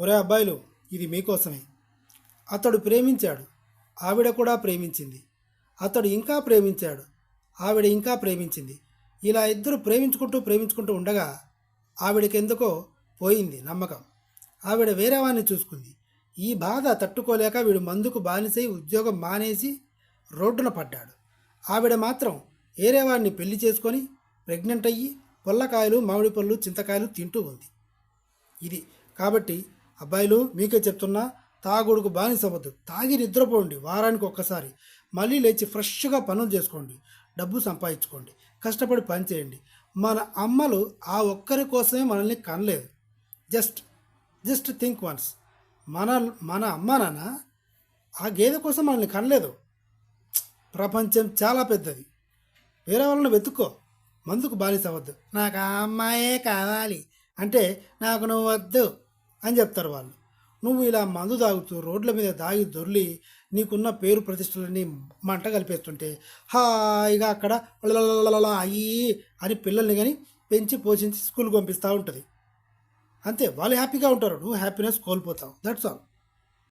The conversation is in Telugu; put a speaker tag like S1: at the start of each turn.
S1: ఒరే అబ్బాయిలు ఇది మీకోసమే. అతడు ప్రేమించాడు ఆవిడ కూడా ప్రేమించింది. అతడు ఇంకా ప్రేమించాడు ఆవిడ ఇంకా ప్రేమించింది. ఇలా ఇద్దరు ప్రేమించుకుంటూ ప్రేమించుకుంటూ ఉండగా ఆవిడకెందుకో పోయింది నమ్మకం. ఆవిడ వేరే వాడిని చూసుకుంది. ఈ బాధ తట్టుకోలేక వీడు మందుకు బానిసై ఉద్యోగం మానేసి రోడ్డున పడ్డాడు. ఆవిడ మాత్రం వేరే వాడిని పెళ్ళి చేసుకొని ప్రెగ్నెంట్ అయ్యి పొల్లకాయలు మామిడి పళ్ళు చింతకాయలు తింటూ ఉంది. ఇది కాబట్టి అబ్బాయిలు మీకే చెప్తున్నా తాగుడుకు బానిసవద్దు తాగి నిద్రపోండి వారానికి ఒక్కసారి. మళ్ళీ లేచి ఫ్రెష్గా పనులు చేసుకోండి డబ్బు సంపాదించుకోండి కష్టపడి పని చేయండి. మన అమ్మలు ఆ ఒక్కరి కోసమే మనల్ని కనలేదు. Just just think once. మన మన అమ్మ నాన్న ఆ గేదె కోసం మనల్ని కనలేదు. ప్రపంచం చాలా పెద్దది. వేరే వాళ్ళని వెతుక్కో. మందుకు బానిస అవ్వద్దు. నాకు ఆ అమ్మాయే కావాలి. అంటే నాకు నువ్వు వద్దు. అని చెప్తారు వాళ్ళు. నువ్వు ఇలా మందు తాగుతూ రోడ్ల మీద దాగి దొర్లి నీకున్న పేరు ప్రతిష్టలన్నీ మంట కలిపేస్తుంటే హాయిగా అక్కడ అయ్యి అని పిల్లల్ని కానీ పెంచి పోషించి స్కూల్కి పంపిస్తూ ఉంటుంది. అంతే. వాళ్ళు హ్యాపీగా ఉంటారు. నువ్వు హ్యాపీనెస్ కోల్పోతావు. That's all